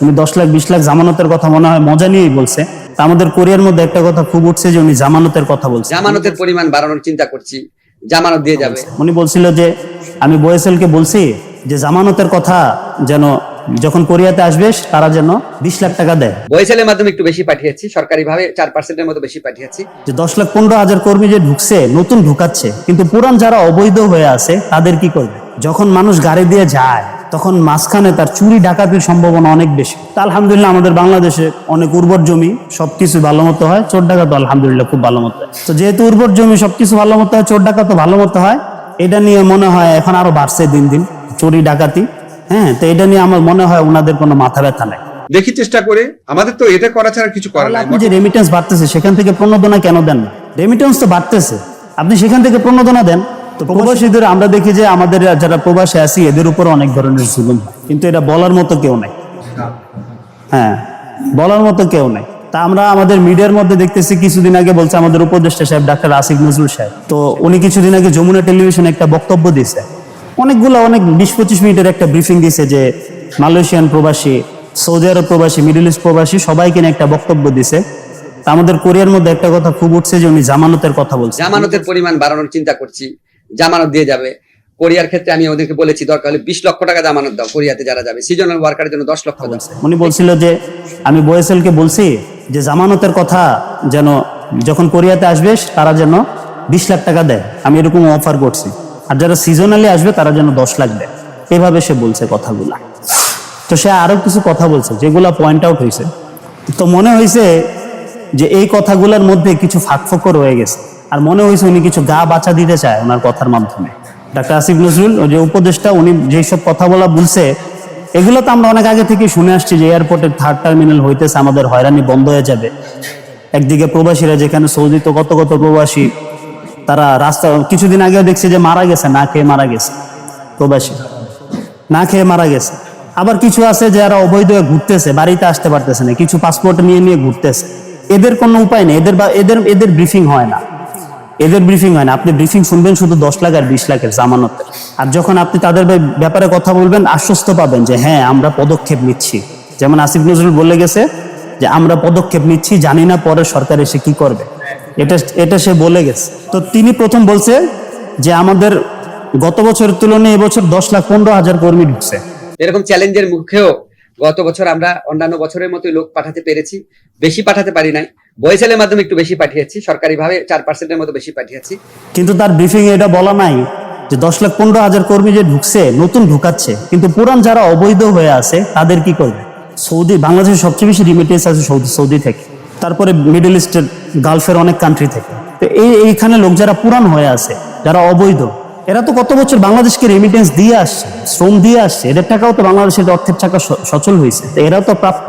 উনি দশ লাখ বিশ লাখ জামানতের কথা মনে হয় মজা নিয়েই বলছে। তা আমাদের কোরিয়ার মধ্যে একটা কথা খুব উঠছে যে উনি জামানতের কথা বলছে। জামানতের পরিমাণ বাড়ানোর চিন্তা করছি জামানত দিয়ে যাবে। উনি বলছিল যে আমি বয়েসেলকে বলছি যে জামানতের কথা যেন যখন কোরিয়াতে আসবে তারা যেন বিশ লাখ টাকা দেয়। বয়সেলের মাধ্যমে একটু বেশি পাঠিয়েছি সরকারিভাবে চার পার্সেন্টের মতো বেশি পাঠিয়েছি। যে দশ লাখ পনেরো হাজার কর্মী যে ঢুকছে নতুন ঢুকাচ্ছে কিন্তু পুরান যারা অবৈধ হয়ে আছে তাদের কি করবে? যখন মানুষ গাড়ি দিয়ে যায় তখন মাঝখানে তার চুরি ডাকাতির সম্ভাবনা অনেক বেশি। তা আলহামদুলিল্লাহ আমাদের বাংলাদেশে অনেক উর্বর জমি সবকিছু ভালো মতো হয় চোর ডাকাত আলহামদুলিল্লাহ খুব ভালো মতো তো যেহেতু উর্বর জমি সবকিছু ভালো মতো হয় চোর ডাকাত ভালো মতো হয় এটা নিয়ে মনে হয় এখন আরও বাড়ছে দিন দিন চুরি ডাকাতি। হ্যাঁ তো এটা নিয়ে আমার মনে হয় ওনাদের কোনো মাথা ব্যথা নাই। দেখি চেষ্টা করে। আমাদের তো এটা করা ছাড়া কিছু করার নাই। আপনি যে রেমিটেন্স বাড়তেছে সেখান থেকে প্রণোদনা কেন দেন না? রেমিটেন্স তো বাড়তেছে। আপনি সেখান থেকে প্রণোদনা দেন। তো প্রবাসীদের আমরা দেখি যে আমাদের যারা প্রবাসী আছি এদের উপর অনেক ধরনের জুলুম হয়। কিন্তু এটা বলার মতো কেউ নাই। হ্যাঁ বলার মতো কেউ নাই। তা আমরা আমাদের মিডিয়ার মধ্যে দেখতেছি কিছুদিন আগে বলছে আমাদের উপদেষ্টা সাহেব ডাক্তার আসিফ নজরুল সাহেব। তো উনি কিছুদিন আগে যমুনা টেলিভিশনে একটা বক্তব্য দিয়েছে। অনেকগুলো অনেক বিশ পঁচিশ মিনিটের একটা ব্রিফিং দিছে যে মালয়েশিয়ান প্রবাসী সৌদি আরব প্রবাসী মিডল ইস্ট প্রবাসী সবাইকে নিয়ে একটা বক্তব্য দিছে। আমাদের কোরিয়ার মধ্যে একটা কথা খুব উঠছে যে উনি জামানতের কথা বলছে। জামানতের পরিমাণ বাড়ানোর চিন্তা করছি জামানত দিয়ে যাবে। কোরিয়ার ক্ষেত্রে আমি ওদেরকে বলেছি দরকার হলে বিশ লক্ষ টাকা জামানত দাও কোরিয়াতে যারা যাবে। সিজনাল ওয়ার্কারের জন্য দশ লক্ষ উনি বলছিল যে আমি বয়েসেলকে বলছি যে জামানতের কথা যেন যখন কোরিয়াতে আসবে তারা যেন বিশ লাখ টাকা দেয়। আমি এরকম অফার করছি। আর যারা সিজনালি আসবে, তারা যেন দশ লাখ দেয়। এভাবে সে বলছে কথাগুলা। তো সে আরও কিছু কথা বলছে, যেগুলা পয়েন্ট আউট হয়েছে তো মনে হয়েছে যে এই কথাগুলোর মধ্যে কিছু ফাঁকফোকর রয়ে গেছে। আর মনে হয়েছে উনি কিছু গা বাঁচা দিতে চায় ওনার কথার মাধ্যমে। ডাক্তার আসিফ নজরুল যে উপদেষ্টা, উনি যেসব কথা বলা বলছে, এগুলো তো আমরা অনেক আগে থেকে শুনে আসছি যে এয়ারপোর্টের থার্ড টার্মিনাল হইতেছে, আমাদের হয়রানি বন্ধ হয়ে যাবে। একদিকে প্রবাসীরা যেখানে সৌদিতে কত কত প্রবাসী তারা রাস্তা কিছুদিন আগেও দেখছি যে মারা গেছে, না খেয়ে মারা গেছে, প্রবাসী। না খেয়ে মারা গেছে। আবার কিছু আছে যারা অবৈধ ঘুরতেছে, বাড়িতে আসতে পারতেছে না, কিছু পাসপোর্ট নিয়ে নিয়ে ঘুরতেছে। এদের কোনো উপায় নেই, এদের বা এদের এদের ব্রিফিং হয় না। এদের ব্রিফিং হয় না। আপনি ব্রিফিং শুনবেন শুধু দশ লাখ আর বিশ লাখের জামানতের আর যখন আপনি তাদের ব্যাপারে কথা বলবেন, আশ্বস্ত পাবেন যে হ্যাঁ আমরা পদক্ষেপ নিচ্ছি। যেমন আসিফ নজরুল বলে গেছে যে, আমরা পদক্ষেপ নিচ্ছি, জানি না পরে সরকার এসে কি করবে। এটা এটা সে বলে গেছে। তো তিনি প্রথম বলছে যে আমাদের গত বছরের তুলনায় এবছর দশ লাখ পনেরো হাজার কর্মী ঢুকছে। এরকম চ্যালেঞ্জের মুখেও গত বছর আমরা অন্যান্য বছরের মতোই লোক পাঠাতে পেরেছি। বেশি পাঠাতে পারি নাই। বয়সেলের মাধ্যমে একটু বেশি পাঠিয়েছি। সরকারিভাবে চার পার্সেন্টের মতো বেশি পাঠিয়েছি। কিন্তু তার ব্রিফিং এটা বলা নাই যে দশ লাখ পনেরো হাজার কর্মী যে ঢুকছে নতুন ঢুকাচ্ছে কিন্তু পুরান যারা অবৈধ হয়ে আছে তাদের কি করবে? সৌদি বাংলাদেশের সবচেয়ে বেশি রিমিটেন্স আছে সৌদি সৌদি থেকে। তারপরে মিডল ইস্টের গালফের অনেক কান্ট্রি থেকে। তো এই এইখানে লোক যারা পুরান হয়ে আছে, যারা অবৈধ, এরা তো কত বছর বাংলাদেশকে রেমিটেন্স দিয়ে আসছে, শ্রম দিয়ে আসছে, এদের টাকাও তো বাংলাদেশের অর্থের টাকা সচল হয়েছে, তো এরাও তো প্রাপ্য।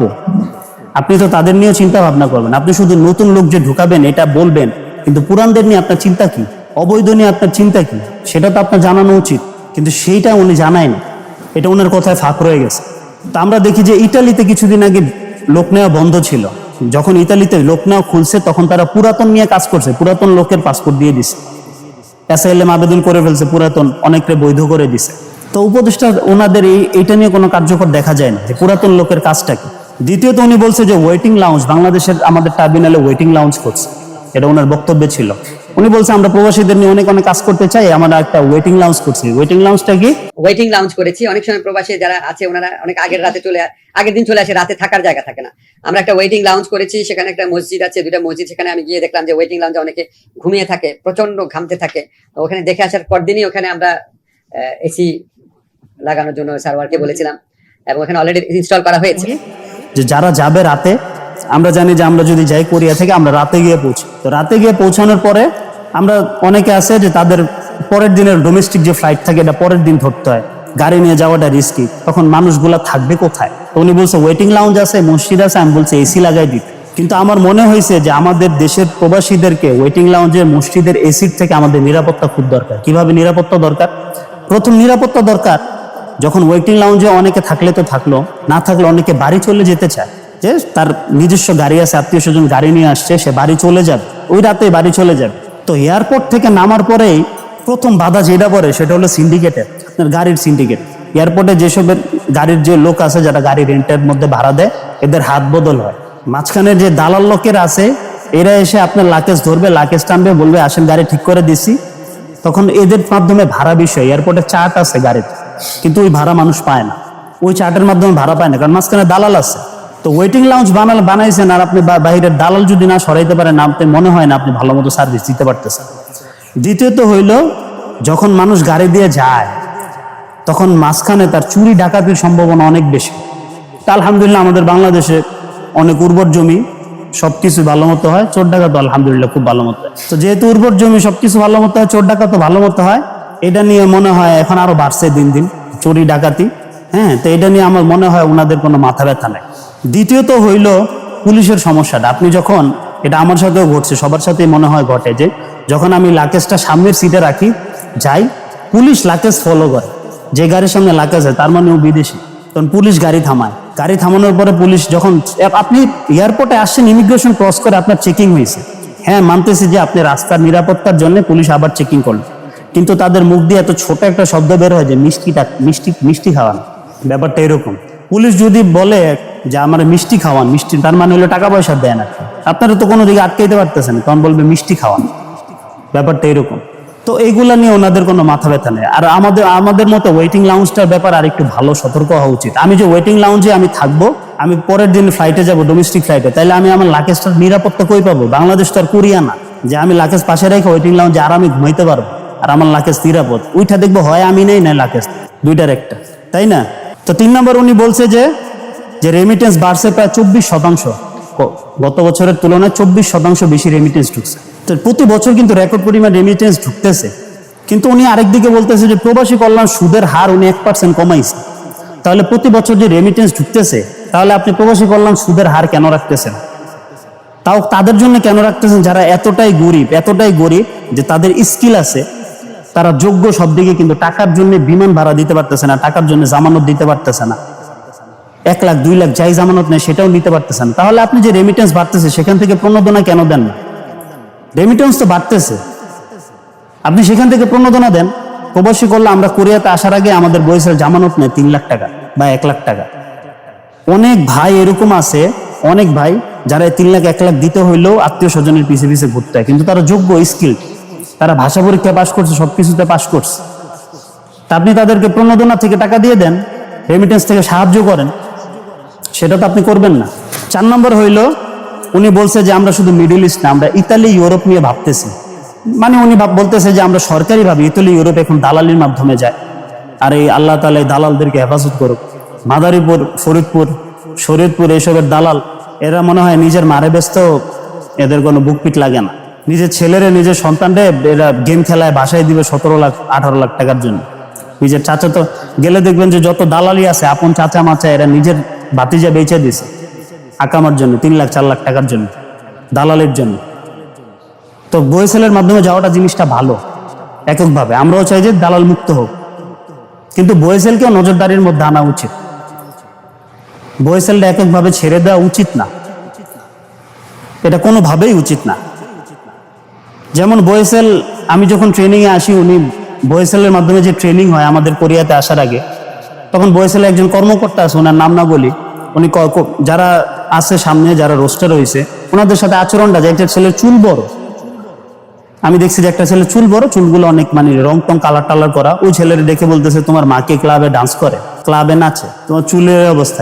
আপনি তো তাদের নিয়েও চিন্তা ভাবনা করবেন, আপনি শুধু নতুন লোক যে ঢুকাবেন, এটা বলবেন, কিন্তু পুরানদের নিয়ে আপনার চিন্তা কি? অবৈধ নিয়ে আপনার চিন্তা কি? সেটা তো আপনার জানানো উচিত, কিন্তু সেইটা উনি জানায়নি। এটা ওনার কথায় ফাঁক রয়ে গেছে। তা আমরা দেখি যে ইটালিতে কিছুদিন আগে লোক নেওয়া বন্ধ ছিল। যখন ইতালিতে লোক নাও খুলছে, তখন তারা পুরাতন নিয়ে কাজ করছে, পুরাতন লোকের পাসপোর্ট দিয়ে দিছে। এসআইএলএম আবেদন করে ফেলছে, পুরাতন অনেকে বৈধ করে দিছে। তো উপদেষ্টা ওনাদের এই, এইটা নিয়ে কোনো কার্যকর দেখা যায় না, যে পুরাতন লোকের কাজটা কি? দ্বিতীয়ত উনি বলছে যে ওয়েটিং লাউঞ্জ বাংলাদেশের আমাদের টার্মিনালে ওয়েটিং লাউঞ্জ করছে। এটা ওনার বক্তব্যে ছিল। উনি বলছে আমরা প্রবাসীদের নিয়ে অনেক অনেক কাজ করতে চাই আমরা একটা ওয়েটিং লাউঞ্জ করছি। ওয়েটিং লাউঞ্জটা কি? ওয়েটিং লাউঞ্জ করেছি। অনেক সময় প্রবাসী যারা আছে ওনারা অনেক আগের রাতে চলে আগের দিন চলে আসে রাতে থাকার জায়গা থাকে না। আমরা একটা ওয়েটিং লাউঞ্জ করেছি সেখানে একটা মসজিদ আছে দুটা মসজিদ সেখানে আমি গিয়ে দেখলাম যে ওয়েটিং লাউঞ্জে অনেকে ঘুমিয়ে থাকে প্রচণ্ড ঘামতে থাকে। তো ওখানে দেখে আসার পর দিনই ওখানে আমরা এসি লাগানোর জন্য সার্ভারকে বলেছিলাম এবং ওখানে অলরেডি ইনস্টল করা হয়েছে। যে যারা যাবে রাতে আমরা জানি যে আমরা যদি যাই কোরিয়া থেকে আমরা রাতে গিয়ে পৌঁছি। তো রাতে গিয়ে পৌঁছানোর পরে আমরা অনেকে আছে যে তাদের পরের দিনের ডোমেস্টিক যে ফ্লাইট থাকে, এটা পরের দিন ধরতে হয়। গাড়ি নিয়ে যাওয়াটা রিস্কি তখন মানুষগুলা থাকবে কোথায়? তো উনি বলছে ওয়েটিং লাউঞ্জ আছে, মসজিদ আছে, আমি বলছি এসি লাগাই দিতে। কিন্তু আমার মনে হয়েছে যে আমাদের দেশের প্রবাসীদেরকে ওয়েটিং লাউঞ্জের মসজিদের এসির থেকে আমাদের নিরাপত্তা খুব দরকার। কীভাবে নিরাপত্তা দরকার? প্রথম নিরাপত্তা দরকার, যখন ওয়েটিং লাউঞ্জে অনেকে থাকলে তো থাকল, না থাকলে অনেকে বাড়ি চলে যেতে চায়। যে তার নিজস্ব গাড়ি আছে, আত্মীয় স্বজন গাড়ি নিয়ে আসছে, সে বাড়ি চলে যাবে। ওই রাতে বাড়ি চলে যাবে। তো এয়ারপোর্ট থেকে নামার পরেই প্রথম বাধা যেটা পড়ে সেটা হলো সিন্ডিকেটের আপনার গাড়ির সিন্ডিকেট এয়ারপোর্টে যেসব গাড়ির যে লোক আছে যারা গাড়ি রেন্টের মধ্যে ভাড়া দেয়, এদের হাত বদল হয়। মাঝখানে যে দালাল লোকের আছে, এরা এসে আপনার লাকেজ ধরবে লাকেজ টানবে, বলবে, আসেন, গাড়ি ঠিক করে দিছি তখন এদের মাধ্যমে ভাড়া বিষয় এয়ারপোর্টে চার্ট আছে গাড়িতে কিন্তু ওই ভাড়া মানুষ পায় না। ওই চার্টের মাধ্যমে ভাড়া পায় না, কারণ মাঝখানে দালাল আছে। তো ওয়েটিং লাউঞ্জ বানাল বানাইছেন আর আপনি বাইরের দালাল যদি না সরাইতে পারেন, আপনি মনে হয় না আপনি ভালো মতো সার্ভিস দিতে পারতেছেন। দ্বিতীয়ত হইল, যখন মানুষ গাড়ি দিয়ে যায়, তখন মাঝখানে তার চুরি ডাকাতির সম্ভাবনা অনেক বেশি। তা আলহামদুলিল্লাহ আমাদের বাংলাদেশে অনেক উর্বর জমি, সবকিছু ভালো মতো হয়, চোর ডাকাত আলহামদুলিল্লাহ খুব ভালো মতো। তো যেহেতু উর্বর জমি, সবকিছু ভালো মতো হয়, চোর ডাকাত ভালো মতো হয়, এটা নিয়ে মনে হয় এখন আরও বাড়ছে দিন দিন, চুরি ডাকাতি। হ্যাঁ তো এটা নিয়ে আমার মনে হয় ওনাদের কোনো মাথা ব্যথা নেই। দ্বিতীয়ত হইল পুলিশের সমস্যাটা। আপনি যখন, এটা আমার সাথেও ঘটছে, সবার সাথে মনে হয় ঘটে যে, যখন আমি লাকেজটা সামনের সিটে রাখি, যাই, পুলিশ লাকেজ ফলো করে। যে গাড়ির সামনে লাকেজ আছে তার মানে ও বিদেশি। তখন পুলিশ গাড়ি থামায়। গাড়ি থামানোর পরে পুলিশ যখন আপনি এয়ারপোর্টে আসছেন ইমিগ্রেশন ক্রস করে আপনার চেকিং হয়েছে। হ্যাঁ মানতেছি যে আপনি রাস্তার নিরাপত্তার জন্য পুলিশ আবার চেকিং করল। কিন্তু তাদের মুখ দিয়ে এত ছোট একটা শব্দ বের হয় যে, মিষ্টিটা, মিষ্টি মিষ্টি খাওয়ান। ব্যাপারটা এরকম। পুলিশ যদি বলে যে আমার মিষ্টি খাওয়ান, মিষ্টি, তার মানে হলো টাকা পয়সা দেয় না আপনারা তো কোনো দিকে আটকাইতে পারতেছেন তখন বলবে মিষ্টি খাওয়ান। ব্যাপারটা এরকম। তো এইগুলা নিয়ে ওনাদের কোনো মাথা ব্যথা নেই। আর আমাদের আমাদের মতো ওয়েটিং লাউঞ্জটার ব্যাপার আর একটু ভালো সতর্ক হওয়া উচিত। আমি যে ওয়েটিং লাউঞ্জে আমি থাকব, আমি পরের দিন ফ্লাইটে যাব ডোমেস্টিক ফ্লাইটে তাহলে আমি আমার লাকেজটার নিরাপত্তা কই পাবো? বাংলাদেশ তো আর কোরিয়া না। যে আমি লাকেজ পাশে রেখে ওয়েটিং লাউঞ্জে আরামে ঘুমাইতে পারব, আর আমার লাকেজ নিরাপদ। ওইটা দেখব হয় আমি নেই না লাকেজ দুইটার একটা। তাই না? তো তিন নম্বর উনি বলছে যে যে রেমিটেন্স বাড়ছে প্রায় চব্বিশ শতাংশ। গত বছরের তুলনায় চব্বিশ শতাংশ বেশি রেমিটেন্স ঢুকছে। তো প্রতি বছর কিন্তু রেকর্ড পরিমাণ রেমিটেন্স ঢুকতেছে। কিন্তু উনি আরেক দিকে বলতেছে যে প্রবাসী কল্যাণ সুদের হার উনি এক পার্সেন্ট কমাইছে। তাহলে প্রতি বছর যে রেমিটেন্স ঢুকতেছে, তাহলে আপনি প্রবাসী কল্যাণ সুদের হার কেন রাখতেছেন? তাও তাদের জন্য কেন রাখতেছেন? যারা এতটাই গরিব এতটাই গরিব যে তাদের স্কিল আছে, তারা যোগ্য সব দিকে কিন্তু টাকার জন্য বিমান ভাড়া দিতে পারতেছে না, টাকার জন্য জামানত দিতে পারতেছে না। এক লাখ, দুই লাখ যাই জামানত নেই সেটাও নিতে পারতেছেন। তাহলে আপনি যে রেমিটেন্স বাড়তেছে, সেখান থেকে প্রণোদনা কেন দেন না? রেমিটেন্স তো বাড়তেছে। আপনি সেখান থেকে প্রণোদনা দেন। প্রবাসী করলে আমরা কোরিয়াতে আসার আগে আমাদের বয়সের জামানত নেই তিন লাখ টাকা বা এক লাখ টাকা। অনেক ভাই এরকম আছে, অনেক ভাই যারা তিন লাখ, এক লাখ দিতে হইলেও আত্মীয় স্বজনের পিছে পিছে ঘুরতে কিন্তু তারা যোগ্য স্কিল তারা ভাষা পরীক্ষা পাশ করছে সবকিছুতে পাশ করছে। তা আপনি তাদেরকে প্রণোদনা থেকে টাকা দিয়ে দেন রেমিটেন্স থেকে সাহায্য করেন। সেটা তো আপনি করবেন না। চার নম্বর হইল, উনি বলছে যে আমরা শুধু মিডল ইস্ট না, আমরা ইতালি ইউরোপ নিয়ে ভাবতেছি। মানে উনি বলতেছে যে আমরা সরকারি ভাবে ইতালি ইউরোপ এখন দালালির মাধ্যমে যায় আর এই আল্লাহ তালা এই দালালদেরকে হেফাজত করুক। মাদারীপুর, ফরিদপুর, শরীয়তপুর এইসবের দালাল, এরা মনে হয় নিজের মারে ব্যস্ত, এদের কোনো বুকপিট লাগে না। নিজের ছেলেরে, নিজের সন্তানরে এরা গেম খেলায় বাসায় দিবে সতেরো লাখ, আঠারো লাখ টাকার জন্য। নিজের চাচা তো গেলে দেখবেন যে যত দালালি আছে, আপন চাচা মাচা এরা নিজের ভাতিজা বেচে দিছে আকামার জন্য, তিন লাখ, চার লাখ টাকার জন্য, দালালের জন্য। তো বইসেলের মাধ্যমে যাওয়াটা জিনিসটা ভালো, এককভাবে। আমরাও চাই যে দালাল মুক্ত হোক। কিন্তু বইসেলকেও নজরদারির মধ্যে আনা উচিত। বইসেলটা এককভাবে ছেড়ে দেওয়া উচিত না। এটা কোনোভাবেই উচিত না। যেমন বয়েসেল আমি যখন ট্রেনিংয়ে আসি, উনি বয়েসেলের মাধ্যমে যে ট্রেনিং হয় আমাদের কোরিয়াতে আসার আগে তখন বয়েসেলে একজন কর্মকর্তা আছে, ওনার নাম না বলি। উনি যারা আছে সামনে, যারা রোস্টার রয়েছে ওনাদের সাথে আচরণটা যে একটা ছেলের চুল বড়। আমি দেখছি যে একটা ছেলে চুল বড়, চুলগুলো অনেক মানে রং টং কালার টালার করা। ওই ছেলের দেখে বলতেছে, তোমার মাকে ক্লাবে ডান্স করে, ক্লাবে নাচে, তোমার চুলের অবস্থা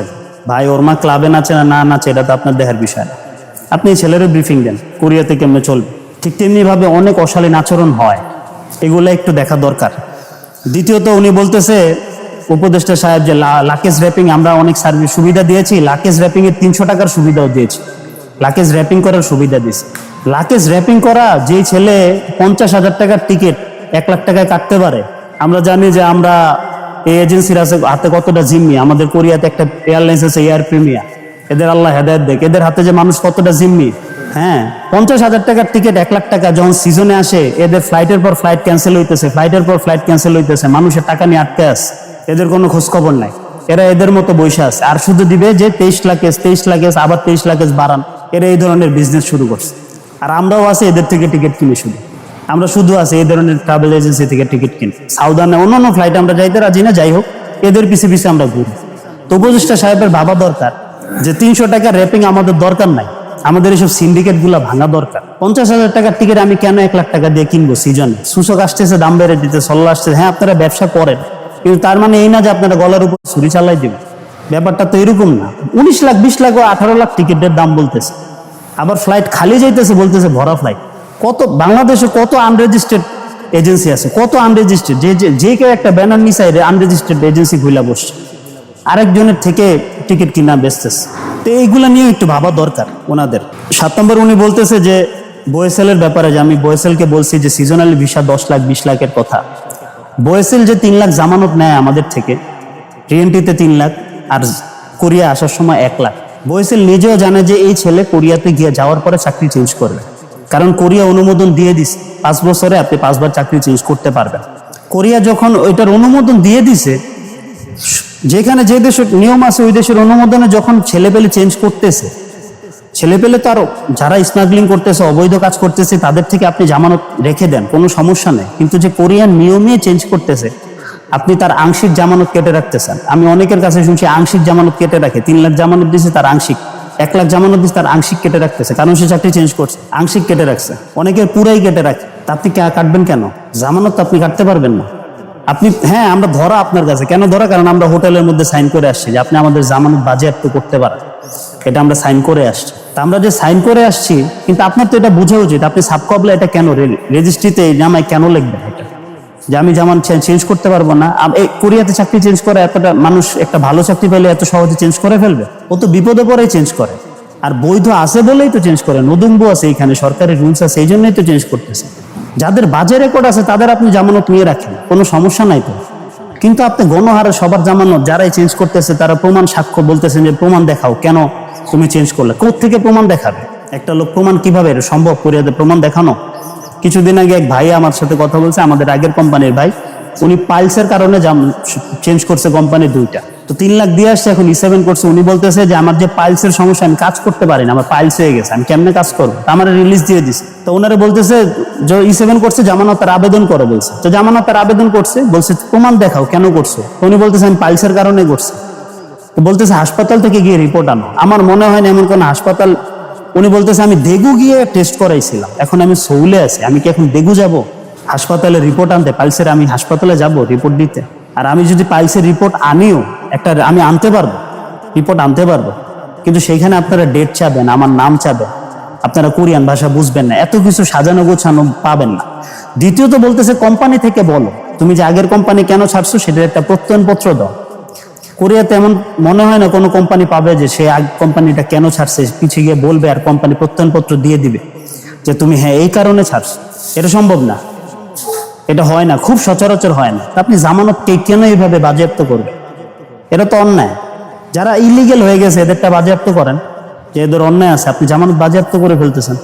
ভাই, ওর মা ক্লাবে নাচে না না নাচে, এটা তো আপনার দেহের বিষয় না। আপনি এই ছেলেরও ব্রিফিং দেন কোরিয়াতে কেমনে চলবে? ঠিক তেমনি ভাবে অনেক অশালীন আচরণ হয়, এগুলো একটু দেখা দরকার। দ্বিতীয়ত উনি বলতেছে উপদেষ্টা সাহেব যে লাকেজ র্যাপিং, আমরা অনেক সার্ভিস সুবিধা দিয়েছি। লাকেজ র্যাপিং এর তিনশো টাকার সুবিধাও দিয়েছি। লাকেজ র্যাপিং করার সুবিধা দিয়েছি। লাকেজ র্যাপিং করা যে ছেলে পঞ্চাশ হাজার টাকার টিকিট এক লাখ টাকায় কাটতে পারে, আমরা জানি যে আমরা এই এজেন্সির আছে হাতে কতটা জিম্মি। আমাদের কোরিয়াতে একটা এয়ারলাইন্স আছে, এয়ার প্রিমিয়া এদের আল্লাহ হেদায়ত দেখ। এদের হাতে যে মানুষ কতটা জিম্মি। হ্যাঁ পঞ্চাশ হাজার টাকার টিকিট এক লাখ টাকা যখন সিজনে আসে, এদের ফ্লাইটের পর ফ্লাইট ক্যান্সেল হইতেছে ফ্লাইটের পর ফ্লাইট ক্যান্সেল হইতেছে, মানুষের টাকা নিয়ে আটকে আছে। এদের কোনো খোঁজখবর নাই। এরা এদের মতো বসে আছে। আর শুধু দিবে যে তেইশ লাখেজ তেইশ লাখেজ আবার তেইশ লাখেজ বাড়ান। এরা এই ধরনের বিজনেস শুরু করছে। আর আমরাও আছি এদের থেকে টিকিট কিনে শুধু। আমরা শুধু আছি এই ধরনের ট্রাভেল এজেন্সি থেকে টিকিট কিনি। সাউদার্নে অন্য অন্য ফ্লাইটে আমরা যাইতে রাজি না, যাই হোক, এদের পিছে পিছে আমরা ঘুরি। তো উপদেষ্টা সাহেবের ভাবা দরকার যে তিনশো টাকা র্যাপিং আমাদের দরকার নাই। আমাদের এইসব সিন্ডিকেটগুলা ভাঙা দরকার। পঞ্চাশ হাজার টাকার টিকিট আমি কেন এক লাখ টাকা দিয়ে কিনবো? সিজনে সূচক আসতেছে, দাম বেড়ে দিতে সল্লা আসতেছে। হ্যাঁ আপনারা ব্যবসা করেন। কিন্তু তার মানে এই না যে আপনারা গলার উপর ছুরি চালাই দিবেন। ব্যাপারটা তো এরকম না। উনিশ লাখ, বিশ লাখ ও আঠারো লাখ টিকিটের দাম বলতেছে। আবার ফ্লাইট খালি যাইতেছে, বলতেছে ভরা ফ্লাইট কত বাংলাদেশে কত আনরেজিস্টার্ড এজেন্সি আছে, কত আনরেজিস্টার্ড যে, যে- কেউ একটা ব্যানার নিচাইরে আনরেজিস্টার্ড এজেন্সি খুলে বসছে। আরেকজনের থেকে টিকিট কিনা বেচতেছে। তো এইগুলা নিয়ে একটু ভাবা দরকার ওনাদের। সাত নম্বর উনি বলতেছে যে, বয়েসেলের ব্যাপারে যে আমি বয়েসেলকে বলছি যে সিজনালি ভিসা দশ লাখ, বিশ লাখের কথা। বয়েসেল যে তিন লাখ জামানত নেয় আমাদের থেকে। টিএনটিতে তিন লাখ, আর কোরিয়া আসার সময় এক লাখ। বয়েসেল নিজেও জানে যে এই ছেলে কোরিয়াতে গিয়ে যাওয়ার পরে চাকরি চেঞ্জ করবে। কারণ কোরিয়া অনুমোদন দিয়ে দিছে। পাঁচ বছরে আপনি পাঁচবার চাকরি চেঞ্জ করতে পারবেন। কোরিয়া যখন ওইটার অনুমোদন দিয়ে দিছে, যেখানে যে দেশের নিয়ম আছে, ওই দেশের অনুমোদনে যখন ছেলেপেলে চেঞ্জ করতেছে ছেলেপেলে তো আরও যারা স্মাগলিং করতেছে, অবৈধ কাজ করতেছে, তাদের থেকে আপনি জামানত রেখে দেন, কোনো সমস্যা নেই। কিন্তু যে কোরিয়ান নিয়মে চেঞ্জ করতেছে, আপনি তার আংশিক জামানত কেটে রাখতেছেন। আমি অনেকের কাছে শুনছি আংশিক জামানত কেটে রাখে, তিন লাখ জামানত দিছে তার আংশিক, এক লাখ জামানত দিছে তার আংশিক কেটে রাখতেছে, কারণ সে চাকরি চেঞ্জ করছে, আংশিক কেটে রাখছে। অনেকের পুরাই কেটে রাখে তা আপনি কাটবেন কেন? জামানত তো আপনি কাটতে পারবেন না। আপনি হ্যাঁ আমরা ধরা আপনার কাছে, কেন ধরা? কারণ আমরা হোটেলের মধ্যে সাইন করে আসছি যে আপনি আমাদের জামানত বাজেয়াপ্ত করতে পারেন। এটা আমরা সাইন করে আসছি। তা আমরা যে সাইন করে আসছি, কিন্তু আপনার তো এটা বোঝা উচিত। আপনি সাবকবলে এটা কেন রেজিস্ট্রিতে এই জামায় কেন লিখবেন এটা? যে আমি যেমন চেঞ্জ করতে পারব না। এই কোরিয়াতে চাকরি চেঞ্জ করে এতটা মানুষ, একটা ভালো চাকরি পেলে এত সহজে চেঞ্জ করে ফেলবে? ও তো বিপদে পরেই চেঞ্জ করে। আর বৈধ আছে বলেই তো চেঞ্জ করে। নদুম্বু আছে এইখানে, সরকারি রুলস আছে, এই জন্যই তো চেঞ্জ করতেছে। যাদের বাজে রেকর্ড আছে, তাদের আপনি জামানত নিয়ে রাখেন। কোনো সমস্যা নাই তো। কিন্তু আপনি গণহারে সবার জামানত যারাই চেঞ্জ করতেছে, তারা প্রমাণ সাক্ষ্য বলতেছেন যে প্রমাণ দেখাও। কেন তুমি চেঞ্জ করলে? থেকে প্রমাণ দেখাবে? একটা লোক প্রমাণ কীভাবে সম্ভব করিয়াতে প্রমাণ দেখানো? কিছুদিন আগে এক ভাই আমার সাথে কথা বলছে, আমাদের আগের কোম্পানির ভাই। উনি পাইলসের কারণে জাম চেঞ্জ করছে কোম্পানি দুইটা। তো তিন লাখ দিয়ে আসছে, এখন ই সেভেন করছে। উনি বলতেছে যে, আমার যে পাইলসের সমস্যা, আমি কাজ করতে পারি না, আমার পাইলস হয়ে গেছে, আমি কেমনে কাজ করব? আমার রিলিজ দিয়ে দিছে। তো ওনারা বলতেছে, যে ই সেভেন করছে জামানতের আবেদন করে, বলছে। তো জামানতের আবেদন করছে, বলছে, প্রমাণ দেখাও, কেন করছ? উনি বলতেছে, আমি পাইলসের কারণে করছে। বলতেছে, হাসপাতাল থেকে গিয়ে রিপোর্ট আনো। আমার মনে হয় না এমন কোনো হাসপাতাল। উনি বলতেছে, আমি দেগু গিয়ে টেস্ট করাইছিলাম, এখন আমি সৌলে আছি, আমি কি এখন দেগু যাব? হাসপাতালে রিপোর্ট আনতে, পালসের আমি হাসপাতালে যাব রিপোর্ট দিতে। আর আমি যদি পালসের রিপোর্ট আনিও, একটা আমি আনতে পারব রিপোর্ট আনতে পারব। কিন্তু সেইখানে আপনারা ডেট চাবেন, আমার নাম চাবেন, আপনারা কোরিয়ান ভাষা বুঝবেন না, এত কিছু সাজানো গোছানো পাবেন না। দ্বিতীয়ত বলতেছে কোম্পানি থেকে বলো, তুমি যে আগের কোম্পানি কেন ছাড়ছো, সেটার একটা প্রত্যয়নপত্র দাও। কোরিয়াতে এমন মনে হয় না কোনো কোম্পানি পাবে যে সে আগ কোম্পানিটা কেন ছাড়ছে, পিছিয়ে গিয়ে বলবে আর কোম্পানি প্রত্যয়নপত্র দিয়ে দিবে, যে তুমি হ্যাঁ এই কারণে ছাড়ছো। এটা সম্ভব না। এটা হয় না, খুব সচরাচর হয় না। আপনি জামানত কে কেন এইভাবে বাজেয়াপ্ত করবে এটা তো অন্যায়। যারা ইলিগেল হয়ে গেছে, এদেরটা বাজেয়াপ্ত করেন। যে এদের অন্যায় আছে, আপনি জামানত বাজেয়াপ্ত করে ফেলতেছেন।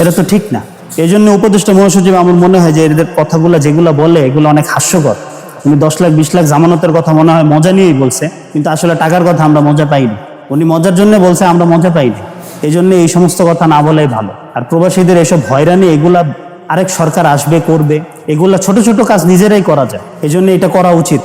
এটা তো ঠিক না। এই জন্য উপদেষ্টা মহাসচিব আমার মনে হয় যে এদের কথাগুলো যেগুলো বলে, এগুলো অনেক হাস্যকর। উনি দশ লাখ, বিশ লাখ জামানতের কথা মনে হয় মজা নিয়েই বলছে, কিন্তু আসলে টাকার কথা আমরা মজা পাইনি। উনি মজার জন্য বলছে, আমরা মজা পাইনি। এই জন্য এই সমস্ত কথা না বলাই ভালো। আর প্রবাসীদের এসব হয়রানি, এগুলা আরেক সরকার আসবে, করবে, এগুলো ছোট ছোট কাজ নিজেরাই করা যায়। এই এটা করা উচিত।